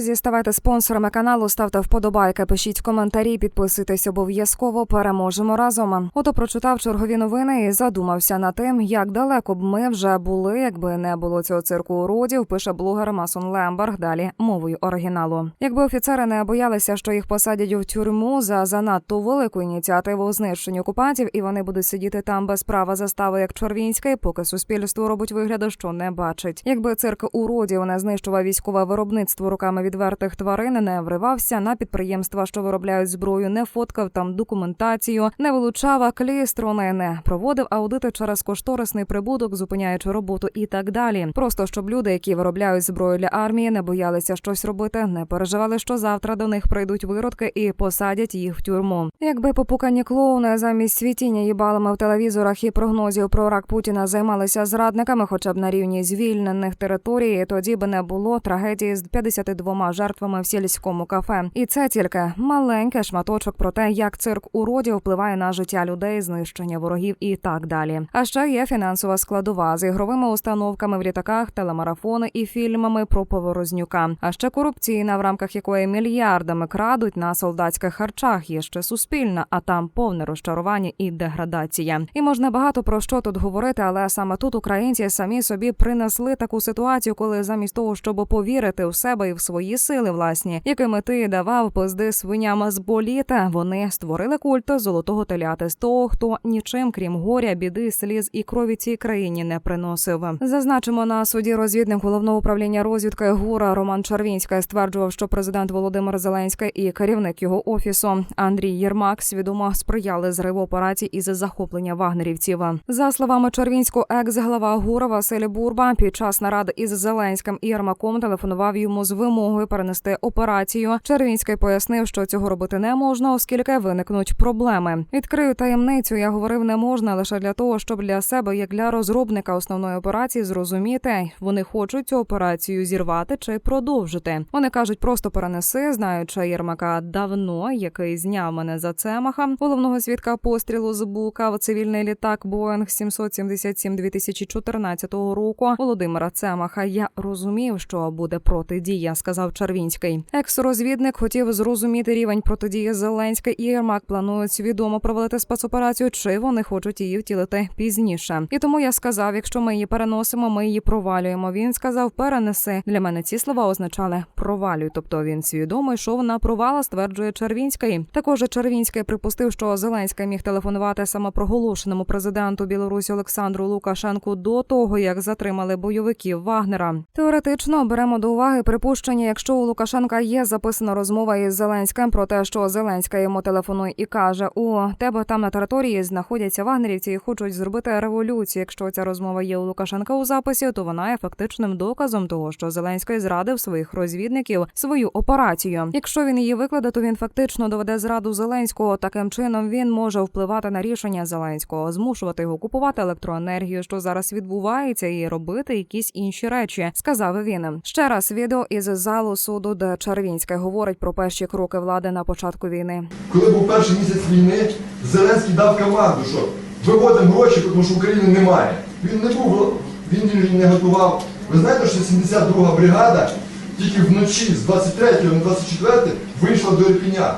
Друзі, ставайте спонсорами каналу, ставте вподобайки, пишіть коментарі, підписуйтесь обов'язково. Переможемо разом. Ото прочитав чергові новини і задумався над тим, як далеко б ми вже були, якби не було цього цирку уродів. Пише блогер Масон Лемберг. Далі мовою оригіналу. Якби офіцери не боялися, що їх посадять у тюрму за занадто велику ініціативу у знищенні окупантів, і вони будуть сидіти там без права застави, як Чорвінський, поки суспільство робить вигляду, що не бачить. Якби цирк уродів не знищував військове виробництво руками відвертих тварин, не вривався на підприємства, що виробляють зброю, не фоткав там документацію, не вилучав клістрони, не проводив аудити через кошторисний прибуток, зупиняючи роботу і так далі. Просто щоб люди, які виробляють зброю для армії, не боялися щось робити, не переживали, що завтра до них прийдуть виродки і посадять їх в тюрму. Якби попукані клоуни замість світіння їбалами в телевізорах і прогнозів про рак Путіна займалися зрадниками, хоча б на рівні звільнених територій, тоді б не було трагедії з 52 жертвами в сільському кафе. І це тільки маленький шматочок про те, як цирк уродів впливає на життя людей, знищення ворогів і так далі. А ще є фінансова складова з ігровими установками в літаках, телемарафони і фільмами про поворознюка. А ще корупційна, в рамках якої мільярдами крадуть на солдатських харчах. Є ще суспільна, а там повне розчарування і деградація. І можна багато про що тут говорити, але саме тут українці самі собі принесли таку ситуацію, коли замість того, щоб повірити в себе і в свої сили власні, якими ти давав пизди свиням з боліта, вони створили культ золотого теляти з того, хто нічим крім горя, біди, сліз і крові цій країні не приносив. Зазначимо на суді розвідник головного управління розвідки ГУРа Роман Чарвінський стверджував, що президент Володимир Зеленський і керівник його офісу Андрій Єрмак свідомо сприяли зриву операцій із захоплення вагнерівців. За словами Чарвінського, екс-глава ГУРа Василь Бурба під час наради із Зеленським і Єрмаком телефонував йому з вимогою перенести операцію. Червінський пояснив, що цього робити не можна, оскільки виникнуть проблеми. Відкрию таємницю. Я говорив, не можна лише для того, щоб для себе, як для розробника основної операції, зрозуміти, вони хочуть цю операцію зірвати чи продовжити. Вони кажуть, просто перенеси, знаючи Єрмака давно, який зняв мене за цемаха. Головного свідка пострілу з бука в цивільний літак Боїнг 777 2014 року. Володимира Цемаха. Я розумів, що буде протидія, сказав Чарвінський. Екс-розвідник хотів зрозуміти рівень протидії Зеленська і Єрмак планують свідомо провалити спецоперацію, чи вони хочуть її втілити пізніше. І тому я сказав: якщо ми її переносимо, ми її провалюємо. Він сказав, перенеси. Для мене ці слова означали провалюй. Тобто він свідомо йшов на провала, стверджує Червінський. Також Червінський припустив, що Зеленський міг телефонувати самопроголошеному президенту Білорусі Олександру Лукашенку до того, як затримали бойовиків Вагнера. Теоретично беремо до уваги припущення, якщо у Лукашенка є записана розмова із Зеленським про те, що Зеленська йому телефонує і каже: у тебе там на території знаходяться вагнерівці і хочуть зробити революцію. Якщо ця розмова є у Лукашенка у записі, то вона є фактичним доказом того, що Зеленський зрадив своїх розвідників свою операцію. Якщо він її викладе, то він фактично доведе зраду Зеленського. Таким чином він може впливати на рішення Зеленського, змушувати його купувати електроенергію, що зараз відбувається, і робити якісь інші речі, сказав він. Ще раз відео із залу суду, де Червінський говорить про перші кроки влади на початку війни. Коли був перший місяць війни, Зеленський дав команду, що виводимо гроші, тому що України немає. Він не був, він не готував. Ви знаєте, що 72 бригада тільки вночі з 23 на 24 вийшла до Ірпіня.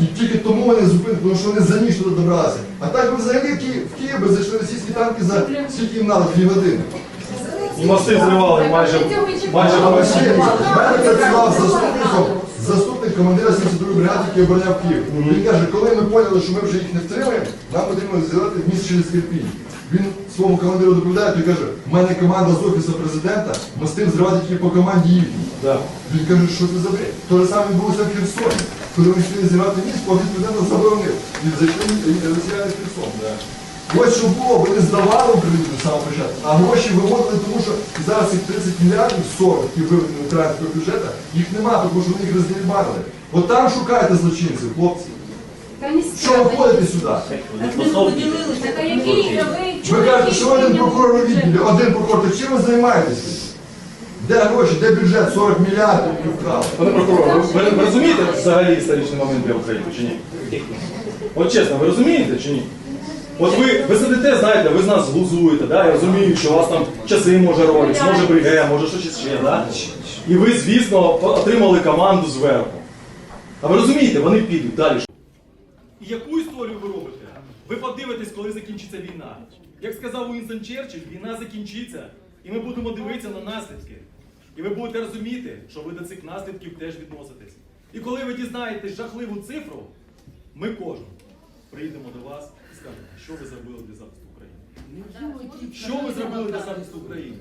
І тільки тому вони зупинили, тому що вони за ніч туди добралися. А так би взагалі в Київ, в Київ би зайшли російські танки за скільки їм надо, дві години. І мости зривали майже, майже мене працював заступником, заступник командира 72 бригади, який обороняв Київ. Він каже, коли ми поняли, що ми вже їх не втримаємо, нам потрібно зробити міст через Кирпінь. Він своєму командиру доповідає, той каже, в мене команда з офісу президента, мости зривати тільки по команді їхній. Да. Він каже, що це за бред? То же саме відбулося в Херсоні. Коли вони хотіли зірвати міст, офіс президента заборонив. І зайшли росіяни в Херсон. Ось що було, вони здавали Україну з самого початку, а гроші виводили, тому що зараз їх 30 мільярдів 40, які виведені українського бюджету, їх нема, тому що вони їх роздільбанили. От там шукайте злочинців, хлопці. Що ви ходите сюди? Ви кажете, що один прокурор у відділі, один прокурор, так чим ви займаєтесь? Де гроші, де бюджет 40 мільярдів вкрали? Пане прокурор, ви, ви, ви розумієте взагалі історичний момент для України чи ні? От чесно, ви розумієте чи ні? От ви, ви сидите, знаєте, ви з нас глузуєте, да? я розумію, що у вас там часи може ролик, може бриге, може щось ще, да? І ви, звісно, отримали команду зверху. А ви розумієте, вони підуть далі. І яку історію ви робите? Ви подивитесь, коли закінчиться війна. Як сказав Уінстон Черчилль, війна закінчиться, і ми будемо дивитися на наслідки. І ви будете розуміти, що ви до цих наслідків теж відноситесь. І коли ви дізнаєтесь жахливу цифру, ми кожен приїдемо до вас і скажемо, що ви зробили для захисту України. Що ви зробили для захисту України?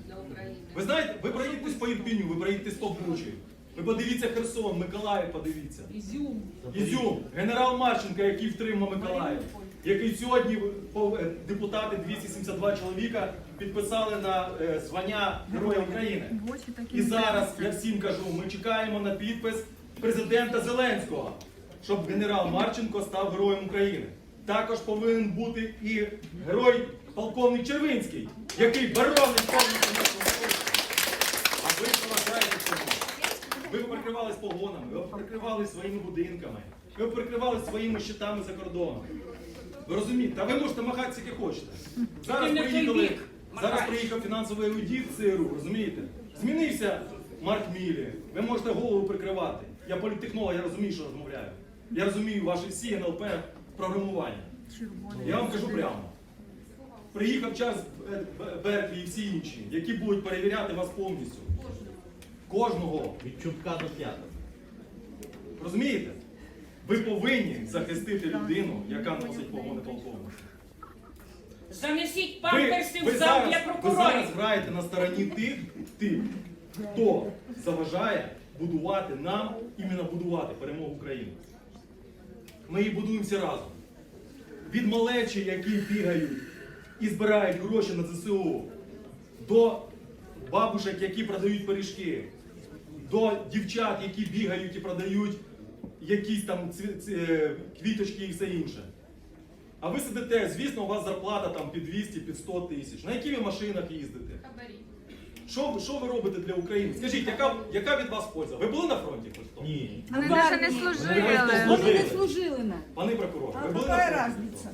Ви знаєте, ви проїдетесь по Ірпіню, ви проїдетесь по Бучі. Ви подивіться Херсон, Миколаїв подивіться. Ізюм. Ізюм, генерал Марченко, який втримав Миколаїв, який сьогодні е, депутати 272 чоловіка підписали на е, звання Героя України. І зараз я всім кажу, ми чекаємо на підпис президента Зеленського, щоб генерал Марченко став героєм України. Також повинен бути і герой полковник Червинський, який боронить повністю нашу Україну. А ви заважаєте цьому. Ви прикривались погонами, ви прикривались своїми будинками, ви прикривались своїми щитами за кордоном. Ви розумієте? Та ви можете махати скільки хочете. Зараз приїхали, зараз приїхав фінансовий аудит ЦРУ, розумієте? Змінився Марк Мілі. Ви можете голову прикривати. Я політтехнолог, я розумію, що розмовляю. Я розумію ваші всі НЛП програмування. Я вам кажу прямо. Приїхав час Берклі і всі інші, які будуть перевіряти вас повністю. Кожного. Від чубка до п'яток. Розумієте? Ви повинні захистити людину, яка носить погони полковника. Занесіть памперси в зал зараз, для ви зараз граєте на стороні тих, тих, хто заважає будувати нам, іменно будувати перемогу України. Ми її будуємо всі разом. Від малечі, які бігають і збирають гроші на ЗСУ, до бабушек, які продають пиріжки, до дівчат, які бігають і продають якісь там е, квіточки і все інше. А ви сидите, звісно, у вас зарплата там під 200, під 100 тисяч. На які ви машинах їздите? Що, ви- що ви робите для України? Скажіть, яка, яка від вас польза? Ви були на фронті хоч хто? Ні. Вони навіть не служили. Вони не служили на. Пане прокурор, ви були на фронті? хто?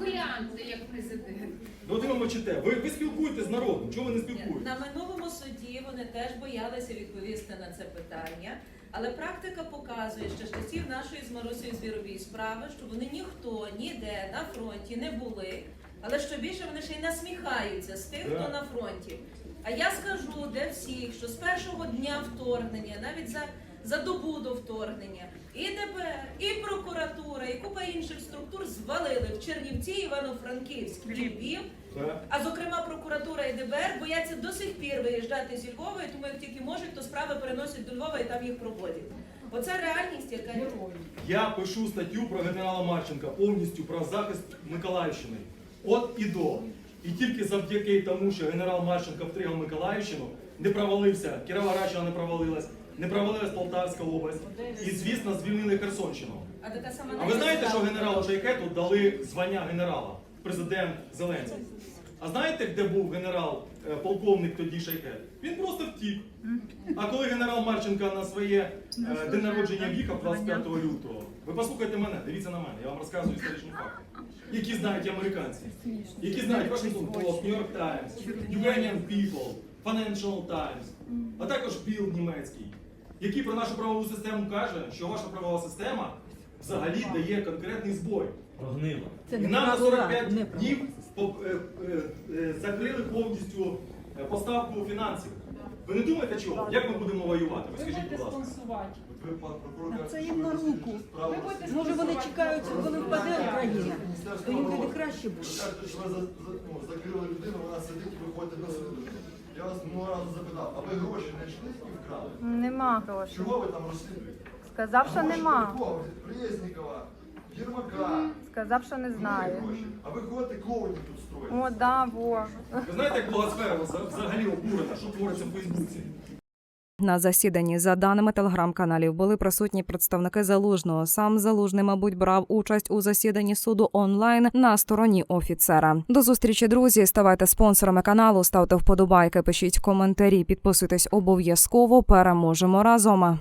Гляньте, як президент. Ну, от ви мовчите. Ви, ви спілкуєтесь з народом. Чого ви не спілкуєтесь? На минулому суді вони теж боялися відповісти на це питання, але практика показує, що з часів нашої з Марусею Звіровій справи, що вони ніхто ніде на фронті не були, але що більше вони ще й насміхаються з тих, хто на фронті. А я скажу для всіх, що з першого дня вторгнення, навіть за, за добу до вторгнення, і ДБР, і прокуратура, і купа інших структур звалили в Чернівці, Івано-Франківськ, Львів. А зокрема, прокуратура і ДБР бояться до сих пір виїжджати зі Львова, і тому як тільки можуть, то справи переносять до Львова і там їх проводять. Оце реальність, яка є. Я пишу статтю про генерала Марченка повністю про захист Миколаївщини. От і до. І тільки завдяки тому, що генерал Марченко втригав Миколаївщину, не провалився, Кіровоградщина не провалилась, не провалилась Полтавська область. І, звісно, звільнили Херсонщину. А ви знаєте, що генералу Шайкету дали звання генерала, президент Зеленський? А знаєте, де був генерал, е, полковник тоді Шайкет? Він просто втік. А коли генерал Марченко на своє е, день народження в'їхав 25 лютого, ви послухайте мене, дивіться на мене, я вам розказую історичні факти, які знають американці, які знають Washington Post, New York Times, Ukrainian People, Financial Times, а також Bill німецький, який про нашу правову систему каже, що ваша правова система взагалі дає конкретний збой. Прогнила. І нам на правда, 45 днів закрили повністю е, поставку фінансів. Ви не думаєте чого? Як ми будемо воювати? Ви скажіть, будь ласка. спонсувати. Ви, пан прокурор, це їм на руку. справу. Ви будете Може вони чекають, коли впаде Україна. То їм тоді оборони. краще Ви буде. кажете, що ви за, за, ну, закрили людину, вона сидить і виходить на суд. Я вас минулого разу запитав, а ви гроші не йшли і вкрали? Нема грошей. Чого ви там розслідуєте? Сказав, що Гроші нема. від кого? Єрмака. Сказав, що не Знає. А ви ходите клоунів тут строїте. О, да, во. Ви знаєте, як блогосфера взагалі обурена, що твориться в Фейсбуці? На засіданні, за даними телеграм-каналів, були присутні представники залужного. Сам залужний, мабуть, брав участь у засіданні суду онлайн на стороні офіцера. До зустрічі, друзі. Ставайте спонсорами каналу, ставте вподобайки, пишіть коментарі, підписуйтесь обов'язково. Переможемо разом.